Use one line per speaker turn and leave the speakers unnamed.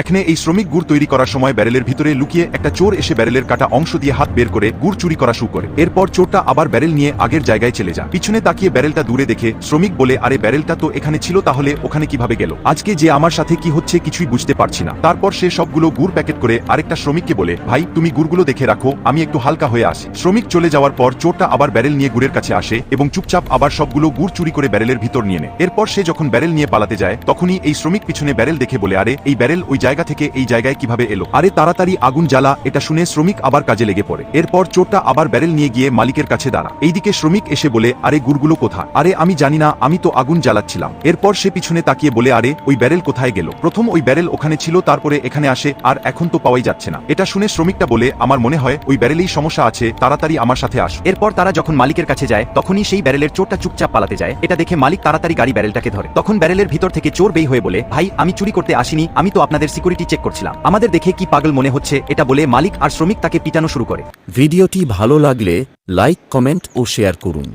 এখানে এই শ্রমিক গুড় তৈরি করার সময় ব্যারেলের ভিতরে লুকিয়ে একটা চোর এসে ব্যারেলের কাটা অংশ দিয়ে হাত বের করে গুড় চুরি করা শুরু করে। এরপর চোরটা আবার ব্যারেল নিয়ে আগের জায়গায় চলে যায়। পিছনে তাকিয়ে ব্যারেলটা দূরে দেখে শ্রমিক বলে, আরে ব্যারেলটা তো এখানে ছিল, তাহলে ওখানে কীভাবে গেল? আজকে যে আমার সাথে কি হচ্ছে কিছুই বুঝতে পারছি না। তারপর সে সবগুলো গুড় প্যাকেট করে আরেকটা শ্রমিককে বলে, ভাই, তুমি গুড়গুলো দেখে রাখো, আমি একটু হালকা হয়ে আসি। শ্রমিক চলে যাওয়ার পর চোরটা আবার ব্যারেল নিয়ে গুড়ের কাছে আসে এবং চুপচাপ আবার সবগুলো গুড় চুরি করে ব্যারেলের ভিতর নিয়ে নেয়। এরপর সে যখন ব্যারেল নিয়ে পালাতে যায়, তখনই এই শ্রমিক পিছনে ব্যারেল দেখে বলে, আরে, এই ব্যারেল ওই জায়গা থেকে এই জায়গায় কীভাবে এলো? আরে তাড়াতাড়ি আগুন জ্বালা, এটা শুনে শ্রমিক আবার কাজে লেগে পড়ে। এরপর চোরটা আবার ব্যারেল নিয়ে গিয়ে মালিকের কাছে দাঁড়া। এইদিকে শ্রমিক এসে বলে, আরে গুড়গুলো কোথা আরে আমি জানি না, আমি তো আগুন জ্বালাচ্ছিলাম। এরপর সে পিছনে তাকিয়ে বলে, আরে, ওই ব্যারেল কোথায় গেল? প্রথম ওই ব্যারেল ওখানে ছিল, তারপরে এখানে আসে, আর এখন তো পাওয়াই যাচ্ছে না। এটা শুনে শ্রমিকটা বলে, আমার মনে হয় ওই ব্যারেলেই সমস্যা আছে, তাড়াতাড়ি আমার সাথে আস।
এরপর তারা যখন মালিকের কাছে যায়, তখনই সেই ব্যারেলের চোরটা চুপচাপ পালাতে যায়। এটা দেখে মালিক তাড়াতাড়ি গাড়ি ব্যারেলটাকে ধরে। তখন ব্যারেলের ভিতর থেকে চোর বেই হয়ে বলে, ভাই, আমি চুরি করতে আসিনি, আমি তো আপনাদের সিকিউরিটি চেক করছিলাম। আমাদের দেখে কি পাগল মনে হচ্ছে এটা বলে মালিক আর শ্রমিক তাকে পিটানো শুরু করে।
ভিডিওটি ভালো লাগলে লাইক, কমেন্ট ও শেয়ার করুন।